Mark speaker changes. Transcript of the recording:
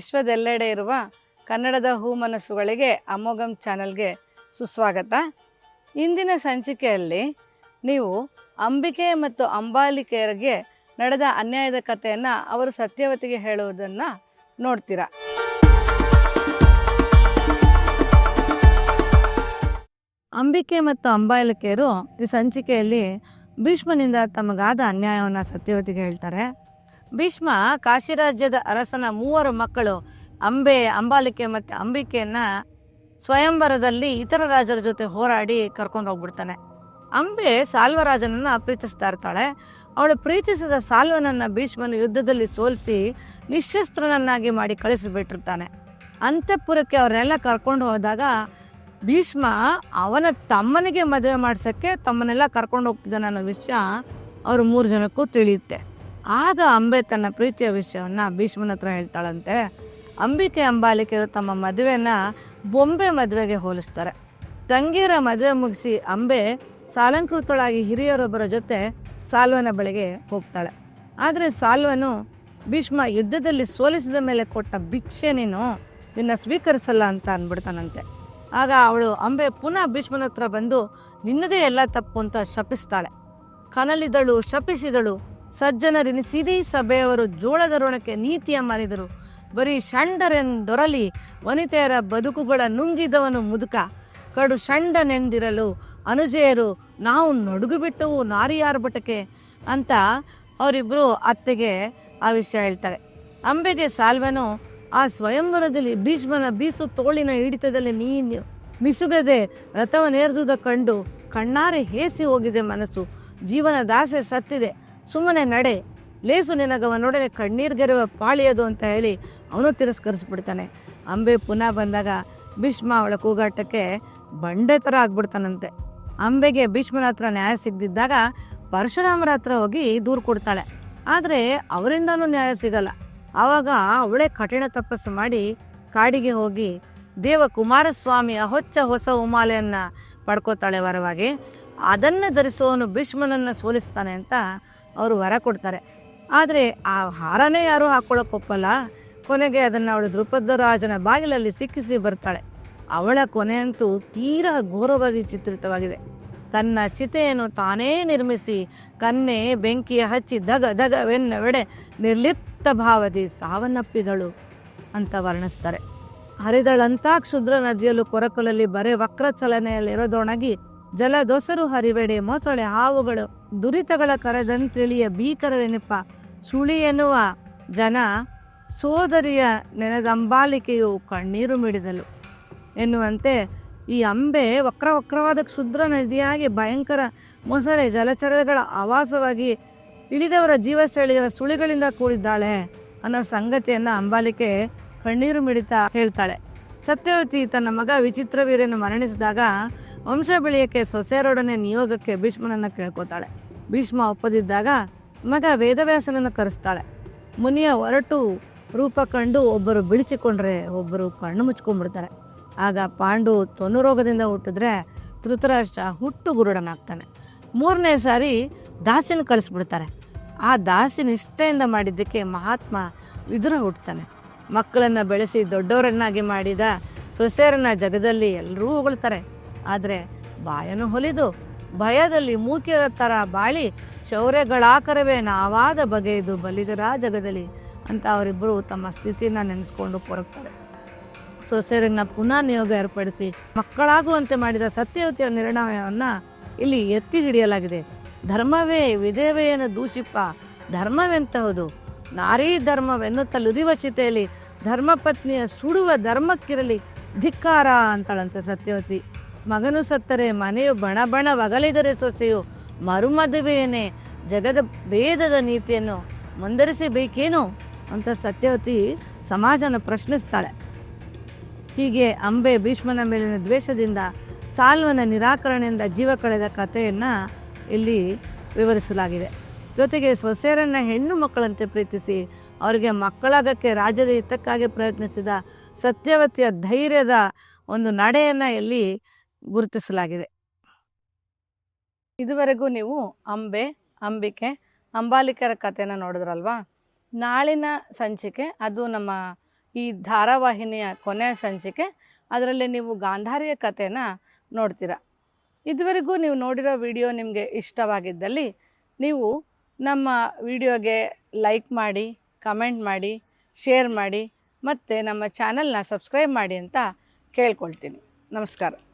Speaker 1: ವಿಶ್ವದೆಲ್ಲೆಡೆ ಇರುವ ಕನ್ನಡದ ಹೂಮನಸ್ಸುಗಳಿಗೆ ಅಮೋಘಂ ಚಾನಲ್ಗೆ ಸುಸ್ವಾಗತ. ಇಂದಿನ ಸಂಚಿಕೆಯಲ್ಲಿ ನೀವು ಅಂಬಿಕೆ ಮತ್ತು ಅಂಬಾಲಿಕೆಯರಿಗೆ ನಡೆದ ಅನ್ಯಾಯದ ಕಥೆಯನ್ನು ಅವರು ಸತ್ಯವತಿಗೆ ಹೇಳುವುದನ್ನು ನೋಡ್ತೀರಾ? ಅಂಬಿಕೆ ಮತ್ತು ಅಂಬಾಲಿಕೆಯರು ಈ ಸಂಚಿಕೆಯಲ್ಲಿ ಭೀಷ್ಮನಿಂದ ತಮಗಾದ ಅನ್ಯಾಯವನ್ನು ಸತ್ಯವತಿಗೆ ಹೇಳ್ತಾರೆ. ಭೀಷ್ಮ ಕಾಶಿರಾಜ್ಯದ ಅರಸನ ಮೂವರು ಮಕ್ಕಳು ಅಂಬೆ, ಅಂಬಾಲಿಕೆ ಮತ್ತು ಅಂಬಿಕೆಯನ್ನ ಸ್ವಯಂವರದಲ್ಲಿ ಇತರ ರಾಜರ ಜೊತೆ ಹೋರಾಡಿ ಕರ್ಕೊಂಡು ಹೋಗ್ಬಿಡ್ತಾನೆ. ಅಂಬೆ ಸಾಲ್ವರಾಜನನ್ನ ಪ್ರೀತಿಸ್ತಾ ಇರ್ತಾಳೆ. ಅವಳು ಪ್ರೀತಿಸಿದ ಸಾಲ್ವನನ್ನ ಭೀಷ್ಮನು ಯುದ್ಧದಲ್ಲಿ ಸೋಲಿಸಿ ನಿಶಸ್ತ್ರನನ್ನಾಗಿ ಮಾಡಿ ಕಳಿಸಿಬಿಟ್ಟಿರ್ತಾನೆ. ಅಂತಃಪುರಕ್ಕೆ ಅವರೆಲ್ಲ ಕರ್ಕೊಂಡು ಹೋದಾಗ ಭೀಷ್ಮ ಅವನ ತಮ್ಮನಿಗೆ ಮದುವೆ ಮಾಡ್ಸೋಕ್ಕೆ ತಮ್ಮನ್ನೆಲ್ಲ ಕರ್ಕೊಂಡು ಹೋಗ್ತಿದ್ದಾನೆ ಅನ್ನೋ ವಿಷಯ ಅವ್ರ ಮೂರು ಜನಕ್ಕೂ ತಿಳಿಯುತ್ತೆ. ಆಗ ಅಂಬೆ ತನ್ನ ಪ್ರೀತಿಯ ವಿಷಯವನ್ನು ಭೀಷ್ಮನ ಹತ್ರ ಹೇಳ್ತಾಳಂತೆ. ಅಂಬಿಕೆ ಅಂಬಾಲಿಕೆಯರು ತಮ್ಮ ಮದುವೆನ ಬೊಂಬೆ ಮದುವೆಗೆ ಹೋಲಿಸ್ತಾರೆ. ತಂಗಿಯರ ಮದುವೆ ಮುಗಿಸಿ ಅಂಬೆ ಸಾಲಂಕೃತಳಾಗಿ ಹಿರಿಯರೊಬ್ಬರ ಜೊತೆ ಸಾಲ್ವನ ಬಳಿಗೆ ಹೋಗ್ತಾಳೆ. ಆದರೆ ಸಾಲ್ವನು, ಭೀಷ್ಮ ಯುದ್ಧದಲ್ಲಿ ಸೋಲಿಸಿದ ಮೇಲೆ ಕೊಟ್ಟ ಭಿಕ್ಷೆ ನೀನು, ನಿನ್ನ ಸ್ವೀಕರಿಸಲ್ಲ ಅಂತ ಅಂದ್ಬಿಡ್ತಾನಂತೆ ಆಗ ಅವಳು ಅಂಬೆ ಪುನಃ ಭೀಷ್ಮನ ಹತ್ರ ಬಂದು, ನಿನ್ನದೇ ಎಲ್ಲ ತಪ್ಪು ಅಂತ ಶಪಿಸ್ತಾಳೆ. ಕನಲಿದಳು ಶಪಿಸಿದಳು ಸಜ್ಜನರೆನಿಸಿದೀ ಸಭೆಯವರು ಜೋಳದ ಋಣಕ್ಕೆ ನೀತಿಯ ಮಾರಿದರು. ಬರೀ ಷಂಡರೆಂದೊರಲಿ ವನಿತೆಯರ ಬದುಕುಗಳ ನುಂಗಿದವನು ಮುದುಕ. ಕಡು ಷಂಡನೆಂದಿರಲು ಅನುಜೆಯರು ನಾವು ನಡುಗು ಬಿಟ್ಟವು ಬಟಕೆ ಅಂತ ಅವರಿಬ್ಬರು ಅತ್ತೆಗೆ ಆ ವಿಷಯ ಹೇಳ್ತಾರೆ. ಅಂಬೆಗೆ ಸಾಲ್ವನು ಆ ಸ್ವಯಂವರದಲ್ಲಿ ಭೀಷ್ಮನ ಬೀಸು ತೋಳಿನ ಹಿಡಿತದಲ್ಲಿ ನೀನು ಮಿಸುಗದೆ ರಥವನ್ನೇರ್ದುದ ಕಂಡು ಕಣ್ಣಾರೆ ಹೇಸಿ ಹೋಗಿದೆ ಮನಸ್ಸು. ಜೀವನ ದಾಸೆ ಸತ್ತಿದೆ. ಸುಮ್ಮನೆ ನಡೆ. ಲೇಸು ನಿನಗವನೊಡನೆ ಕಣ್ಣೀರ್ಗೆರುವ ಪಾಳಿಯದು ಅಂತ ಹೇಳಿ ಅವನು ತಿರಸ್ಕರಿಸ್ಬಿಡ್ತಾನೆ. ಅಂಬೆ ಪುನಃ ಬಂದಾಗ ಭೀಷ್ಮ ಅವಳ ಕೂಗಾಟಕ್ಕೆ ಬಂಡೆ ಥರ ಆಗ್ಬಿಡ್ತಾನಂತೆ. ಅಂಬೆಗೆ ಭೀಷ್ಮನ ಹತ್ರ ನ್ಯಾಯ ಸಿಗದಿದ್ದಾಗ ಪರಶುರಾಮರ ಹತ್ರ ಹೋಗಿ ದೂರು ಕೊಡ್ತಾಳೆ. ಆದರೆ ಅವರಿಂದನೂ ನ್ಯಾಯ ಸಿಗಲ್ಲ. ಆವಾಗ ಅವಳೇ ಕಠಿಣ ತಪಸ್ಸು ಮಾಡಿ ಕಾಡಿಗೆ ಹೋಗಿ ದೇವ ಕುಮಾರಸ್ವಾಮಿಯ ಹೊಚ್ಚ ಹೊಸ ಉಮಾಲೆಯನ್ನು ಪಡ್ಕೋತಾಳೆ ವರವಾಗಿ. ಅದನ್ನು ಧರಿಸುವವನು ಭೀಷ್ಮನನ್ನು ಸೋಲಿಸ್ತಾನೆ ಅಂತ ಅವರು ವರ ಕೊಡ್ತಾರೆ. ಆದರೆ ಆ ಹಾರನೇ ಯಾರೂ ಹಾಕ್ಕೊಳ್ಳೋಕೆ ಒಪ್ಪಲ್ಲ ಕೊನೆಗೆ ಅದನ್ನು ಅವಳು ದ್ರುಪದ ರಾಜನ ಬಾಗಿಲಲ್ಲಿ ಸಿಕ್ಕಿಸಿ ಬರ್ತಾಳೆ. ಅವಳ ಕೊನೆಯಂತೂ ತೀರಾ ಘೋರವಾಗಿ ಚಿತ್ರಿತವಾಗಿದೆ. ತನ್ನ ಚಿತೆಯನ್ನು ತಾನೇ ನಿರ್ಮಿಸಿ ಕನ್ನೆ ಬೆಂಕಿಯ ಹಚ್ಚಿ ದಗ ದಗವೆನ್ನವೆಡೆ ನಿರ್ಲಿಪ್ತ ಭಾವದಿ ಸಾವನ್ನಪ್ಪಿದಳು ಅಂತ ವರ್ಣಿಸ್ತಾರೆ. ಹರಿದಳಂತಾ ಕ್ಷುದ್ರ ನದಿಯಲ್ಲೂ ಕೊರಕಲಲ್ಲಿ ಬರೇ ವಕ್ರ ಚಲನೆಯಲ್ಲಿರೋದೊಣಗಿ ಜಲ ದೊಸರು ಹರಿವೆಡೆ ಮೊಸಳೆ ಹಾವುಗಳು ದುರಿತಗಳ ಕರೆದಂತಿಳಿಯ ಭೀಕರವೆನಿಪ ಸುಳಿ ಎನ್ನುವ ಜನ ಸೋದರಿಯ ನೆನೆದಂಬಾಲಿಕೆಯು ಕಣ್ಣೀರು ಮಿಡಿದಳು ಎನ್ನುವಂತೆ ಈ ಅಂಬೆ ವಕ್ರ ವಕ್ರವಾದ ಕ್ಷುದ್ರ ನದಿಯಾಗಿ ಭಯಂಕರ ಮೊಸಳೆ ಜಲಚರಗಳ ಆವಾಸವಾಗಿ ಇಳಿದವರ ಜೀವ ಸೆಳೆಯುವ ಸುಳಿಗಳಿಂದ ಕೂಡಿದ್ದಾಳೆ ಅನ್ನೋ ಸಂಗತಿಯನ್ನು ಅಂಬಾಲಿಕೆ ಕಣ್ಣೀರು ಮಿಡಿತಾ ಹೇಳ್ತಾಳೆ. ಸತ್ಯವತಿ ತನ್ನ ಮಗ ವಿಚಿತ್ರವೀರ್ಯನು ಮರಣಿಸಿದಾಗ ವಂಶ ಬೆಳೆಯಕ್ಕೆ ಸೊಸೆಯರೊಡನೆ ನಿಯೋಗಕ್ಕೆ ಭೀಷ್ಮನನ್ನು ಕೇಳ್ಕೋತಾಳೆ. ಭೀಷ್ಮ ಒಪ್ಪದಿದ್ದಾಗ ಮಗ ವೇದವ್ಯಾಸನನ್ನು ಕರೆಸ್ತಾಳೆ. ಮುನಿಯ ಹೊರಟು ರೂಪ ಕಂಡು ಒಬ್ಬರು ಬಿಳಿಸಿಕೊಂಡ್ರೆ ಒಬ್ಬರು ಕಣ್ಣು ಮುಚ್ಕೊಂಡ್ಬಿಡ್ತಾರೆ. ಆಗ ಪಾಂಡು ತೊನ್ನು ರೋಗದಿಂದ ಹುಟ್ಟಿದ್ರೆ ಧೃತರಾಷ್ಟ್ರ ಹುಟ್ಟು ಗುರುಡನಾಗ್ತಾನೆ ಮೂರನೇ ಸಾರಿ ದಾಸಿನ ಕಳಿಸ್ಬಿಡ್ತಾರೆ. ಆ ದಾಸಿ ಇಷ್ಟೆಯಿಂದ ಮಾಡಿದ್ದಕ್ಕೆ ಮಹಾತ್ಮ ವಿದುರ ಹುಟ್ಟುತ್ತಾನೆ ಮಕ್ಕಳನ್ನು ಬೆಳೆಸಿ ದೊಡ್ಡವರನ್ನಾಗಿ ಮಾಡಿದ ಸೊಸೆಯರನ್ನ ಜಗದಲ್ಲಿ ಎಲ್ಲರೂ ಹೊಗಳ್ತಾರೆ. ಆದರೆ ಬಾಯನ್ನು ಹೊಲಿದು ಭಯದಲ್ಲಿ ಮೂಕಿಯರ ಥರ ಬಾಳಿ ಶೌರ್ಯಗಳಾಕರವೇ ನಾವಾದ ಬಗೆಯದು ಬಲಿದರ ಜಗದಲ್ಲಿ ಅಂತ ಅವರಿಬ್ಬರು ತಮ್ಮ ಸ್ಥಿತಿಯನ್ನು ನೆನೆಸ್ಕೊಂಡು ಕೊರಗ್ತಾರೆ ಸೊಸೆಯರನ್ನ ಪುನಃ ನಿಯೋಗ ಏರ್ಪಡಿಸಿ ಮಕ್ಕಳಾಗುವಂತೆ ಮಾಡಿದ ಸತ್ಯವತಿಯ ನಿರ್ಣಯವನ್ನು ಇಲ್ಲಿ ಎತ್ತಿ ಹಿಡಿಯಲಾಗಿದೆ. ಧರ್ಮವೇ ವಿಧೇವೆಯನ್ನು ದೂಷಿಪ್ಪ, ಧರ್ಮವೆಂತಹುದು? ನಾರೀ ಧರ್ಮವೆನ್ನುತ್ತ ಲುರಿವ ಚಿತೆಯಲ್ಲಿ ಧರ್ಮಪತ್ನಿಯ ಸುಡುವ ಧರ್ಮಕ್ಕಿರಲಿ ಧಿಕ್ಕಾರ ಅಂತಾಳಂತೆ ಸತ್ಯವತಿ ಮಗನು ಸತ್ತರೆ, ಮನೆಯು ಬಣ ಬಣ ಒಗಲಿದರೆ ಸೊಸೆಯು ಮರುಮದುವೆಯೇ ಜಗದ ಭೇದದ ನೀತಿಯನ್ನು ಮುಂದರಿಸಬೇಕೇನು ಅಂತ ಸತ್ಯವತಿ ಸಮಾಜನ ಪ್ರಶ್ನಿಸ್ತಾಳೆ. ಹೀಗೆ ಅಂಬೆ ಭೀಷ್ಮನ ಮೇಲಿನ ದ್ವೇಷದಿಂದ ಸಾಲ್ವನ ನಿರಾಕರಣೆಯಿಂದ ಜೀವ ಕಳೆದ ಕಥೆಯನ್ನು ಇಲ್ಲಿ ವಿವರಿಸಲಾಗಿದೆ. ಜೊತೆಗೆ ಸೊಸೆಯರನ್ನ ಹೆಣ್ಣು ಮಕ್ಕಳಂತೆ ಪ್ರೀತಿಸಿ ಅವರಿಗೆ ಮಕ್ಕಳಾಗಕ್ಕೆ ರಾಜ್ಯದ ಹಿತಕ್ಕಾಗಿ ಪ್ರಯತ್ನಿಸಿದ ಸತ್ಯವತಿಯ ಧೈರ್ಯದ ಒಂದು ನಡೆಯನ್ನು ಇಲ್ಲಿ ಗುರುತಿಸಲಾಗಿದೆ. ಇದುವರೆಗೂ ನೀವು ಅಂಬೆ, ಅಂಬಿಕೆ, ಅಂಬಾಲಿಕರ ಕಥೆನ ನೋಡಿದ್ರಲ್ವಾ? ನಾಳಿನ ಸಂಚಿಕೆ, ಅದು ನಮ್ಮ ಈ ಧಾರಾವಾಹಿನಿಯ ಕೊನೆಯ ಸಂಚಿಕೆ. ಅದರಲ್ಲಿ ನೀವು ಗಾಂಧಾರಿಯ ಕಥೆನ ನೋಡ್ತೀರ. ಇದುವರೆಗೂ ನೀವು ನೋಡಿರೋ ವಿಡಿಯೋ ನಿಮಗೆ ಇಷ್ಟವಾಗಿದ್ದಲ್ಲಿ ನೀವು ನಮ್ಮ ವಿಡಿಯೋಗೆ ಲೈಕ್ ಮಾಡಿ, ಕಮೆಂಟ್ ಮಾಡಿ, ಶೇರ್ ಮಾಡಿ, ಮತ್ತು ನಮ್ಮ ಚಾನಲ್ನ ಸಬ್ಸ್ಕ್ರೈಬ್ ಮಾಡಿ ಅಂತ ಕೇಳ್ಕೊಳ್ತೀನಿ. ನಮಸ್ಕಾರ.